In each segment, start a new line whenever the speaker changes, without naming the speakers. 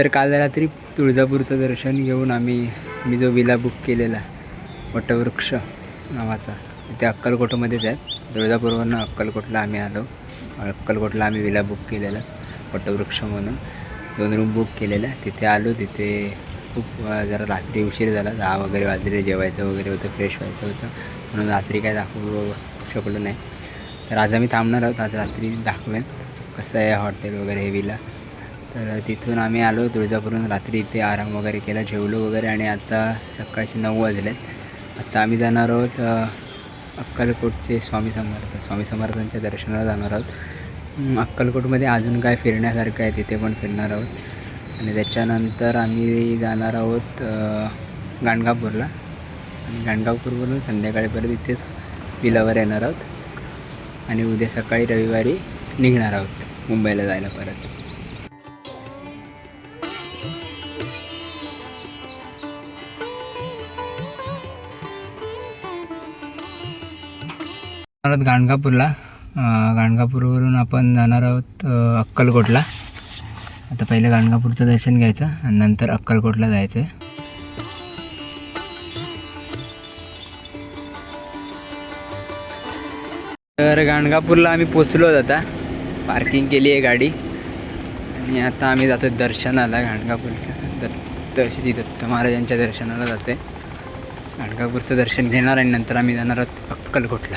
तर काल रात्री तुळजापूरचं दर्शन घेऊन आम्ही मी जो विला बुक केलेला वटवृक्ष नावाचा ते अक्कलकोटमध्येच आहे. तुळजापूरवरनं अक्कलकोटला आम्ही आलो. अक्कलकोटला आम्ही विला बुक केलेला वटवृक्ष म्हणून. दोन रूम बुक केलेल्या तिथे आलो तिथे खूप जरा रात्री उशीर झाला. दहा वगैरे वाजले जेवायचं वगैरे होतं फ्रेश व्हायचं होतं. म्हणून रात्री काय दाखवू शकलो नाही. तर आज आम्ही थांबणार आहोत. आज रात्री दाखवेन कसं आहे हॉटेल वगैरे हे विला तर तिथून आम्ही आलो तुळजापूरहून रात्री इथे आराम वगैरे केला जेवलो वगैरे आणि आता सकाळचे नऊ वाजलेत. आता आम्ही जाणार आहोत अक्कलकोटचे स्वामी समर्थ स्वामी समर्थांच्या दर्शनाला जाणार आहोत. अक्कलकोटमध्ये अजून काय फिरण्यासारखं आहे तिथे पण फिरणार आहोत. आणि त्याच्यानंतर आम्ही जाणार आहोत गाणगापूरला. आणि गाणगापूरवरून संध्याकाळी परत इथेच विलावर येणार आहोत. आणि उद्या सकाळी रविवारी निघणार आहोत मुंबईला जायला परत. परत गाणगापूरला. गाणगापूरवरून आपण जाणार आहोत अक्कलकोटला. आता पहिले गाणगापूरचं दर्शन घ्यायचं आणि नंतर अक्कलकोटला जायचं आहे तर गाणगापूरला आम्ही पोचलो आता. पार्किंग केली आहे गाडी. आणि आता आम्ही जातो दर्शनाला गाणगापूरच्या दत्त श्री दत्त महाराजांच्या दर्शनाला जाते गाणगापूरचं दर्शन घेणार आणि नंतर आम्ही जाणार आहोत अक्कलकोटला.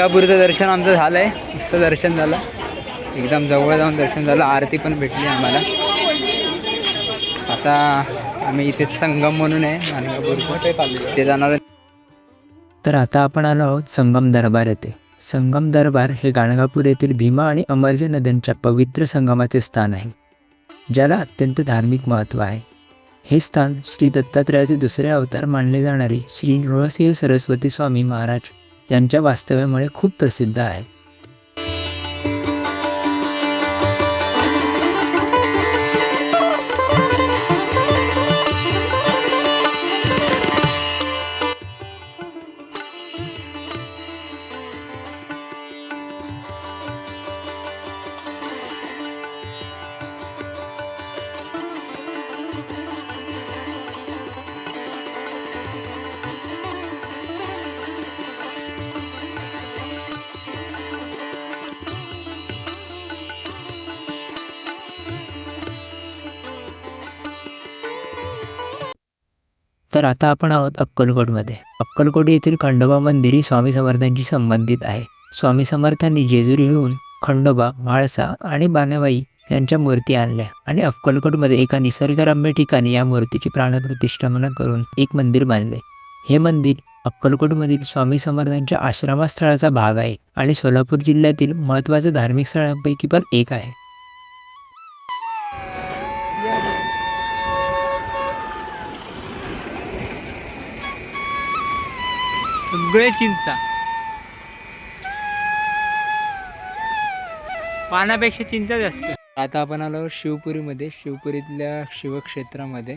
गाणगापूरचं दर्शन आमचं झालं आहे मस्त दर्शन झालं. एकदम जवळ जाऊन दर्शन झालं. आरती पण भेटली आम्हाला. आता आम्ही इथेच संगम म्हणून आहे गाणगापूरचं ते जाणार तर आता आपण आलो आहोत संगम दरबार येथे. संगम दरबार हे गाणगापूर येथील भीमा आणि अमरजे नद्यांच्या पवित्र संगमाचे स्थान आहे ज्याला अत्यंत धार्मिक महत्त्व आहे. हे स्थान श्री दत्तात्रयाचे दुसरे अवतार मानले जाणारे श्री नृसिंह सरस्वती स्वामी महाराज यांच्या वास्तव्यामुळे खूप प्रसिद्ध आहे. तर आता आपण आहोत अक्कलकोटमध्ये. अक्कलकोट येथील खंडोबा मंदिर ही स्वामी समर्थांशी संबंधित आहे. स्वामी समर्थांनी जेजुरी येऊन खंडोबा म्हाळसा आणि बाणाबाई यांच्या मूर्ती आणल्या आणि अक्कलकोटमध्ये एका निसर्गरम्य ठिकाणी या मूर्तीची प्राणप्रतिष्ठा करून एक मंदिर बांधले. हे मंदिर अक्कलकोटमधील स्वामी समर्थांच्या आश्रमस्थळाचा भाग आहे आणि सोलापूर जिल्ह्यातील महत्त्वाच्या धार्मिक स्थळांपैकी पण एक आहे.
सगळे चिंचा. पानापेक्षा चिंचा जास्त.
आता आपण आलो शिवपुरीमध्ये शिवपुरीतल्या शिवक्षेत्रामध्ये.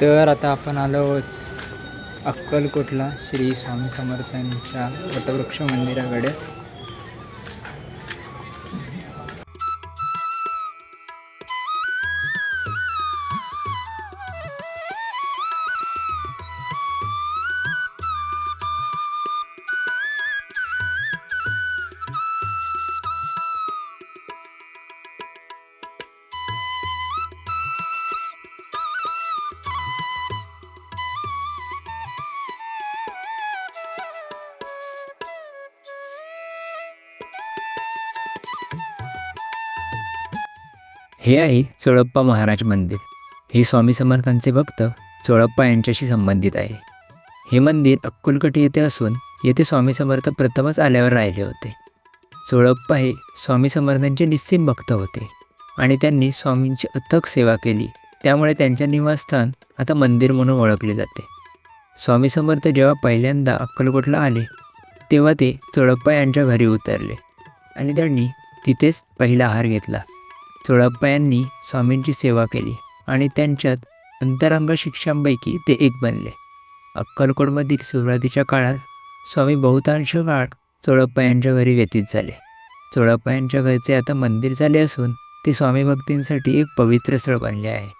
तर आता आपण आलो आहोत अक्कलकोटला श्री स्वामी समर्थांच्या वटवृक्ष मंदिराकडे. हे आहे चोळप्पा महाराज मंदिर. हे स्वामी समर्थांचे भक्त चोळप्पा यांच्याशी संबंधित आहे. हे मंदिर अक्कलकोट येथे असून येथे स्वामी समर्थ प्रथमच आल्यावर राहिले होते. चोळप्पा हे स्वामी समर्थांचे निश्चित भक्त होते आणि त्यांनी स्वामींची अथक सेवा केली. त्यामुळे त्यांचे निवासस्थान आता मंदिर म्हणून ओळखले जाते. स्वामी समर्थ जेव्हा पहिल्यांदा अक्कलकोटला आले तेव्हा ते चोळप्पा यांच्या घरी उतरले आणि त्यांनी तिथेच पहिला आहार घेतला. चोळप्पा यांनी स्वामींची सेवा केली आणि त्यांच्यात अंतरंग शिक्षांपैकी ते एक बनले. अक्कलकोटमधील सुरुवातीच्या काळात स्वामी बहुतांश काळ चोळप्पा यांच्या घरी व्यतीत झाले. चोळप्पा यांच्या घरचे आता मंदिर झाले असून ते स्वामी भक्तींसाठी एक पवित्र स्थळ बनले आहे.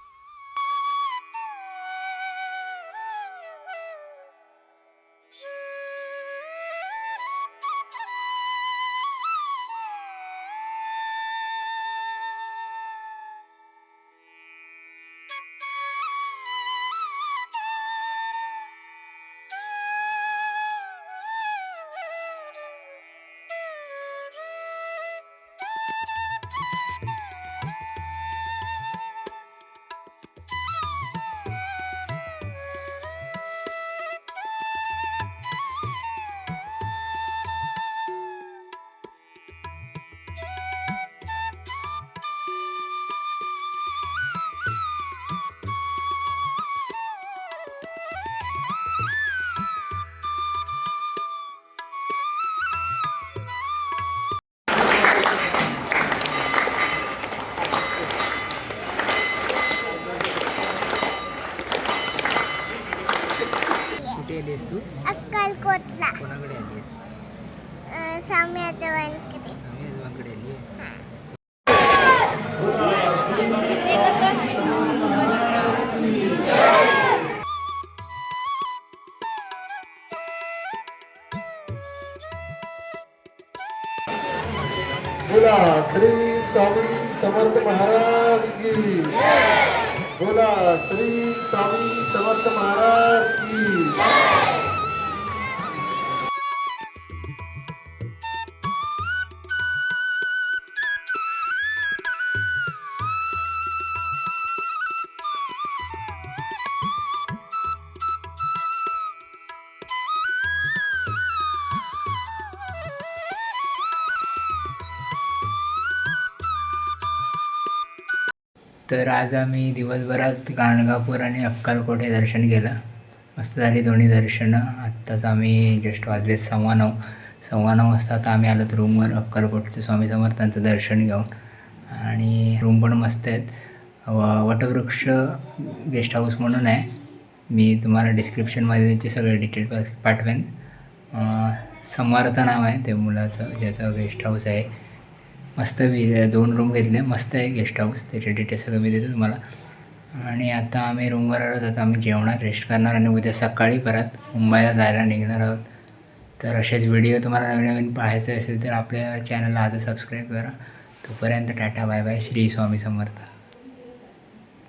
बोला श्री स्वामी समर्थ महाराज की। बोला श्री स्वामी समर्थ महाराज की।
तर आज आम्ही दिवसभरात गाणगापूर आणि अक्कलकोट हे दर्शन केलं. मस्त झाली दोन्ही दर्शनं. आत्ताच आम्ही जस्ट वाजले सव्वा नऊ. सव्वा नऊ वाजता आता आम्ही आलो रूमवर अक्कलकोटचं स्वामी समर्थांचं दर्शन घेऊन. आणि रूम पण मस्त आहेत. व वटवृक्ष गेस्ट हाऊस म्हणून आहे. मी तुम्हाला डिस्क्रिप्शनमध्ये त्याचे सगळे डिटेल पाठवेन. समर्थ नाव आहे ते मुलाचं ज्याचं गेस्ट हाऊस आहे. मस्त वि दोन रूम घेतले. मस्त आहे गेस्ट हाऊस त्याचे डिटेल्स सगळं मी देतो तुम्हाला. आणि आता आम्ही रूमवर आलो तर आता आम्ही जेवणार रेस्ट करणार आणि उद्या सकाळी परत मुंबईला जायला निघणार आहोत. तर असेच व्हिडिओ तुम्हाला नवीन नवीन पाहायचे असेल तर आपल्या चॅनलला आता सबस्क्राईब करा. तोपर्यंत tata bye bye Shri Swami Samarth.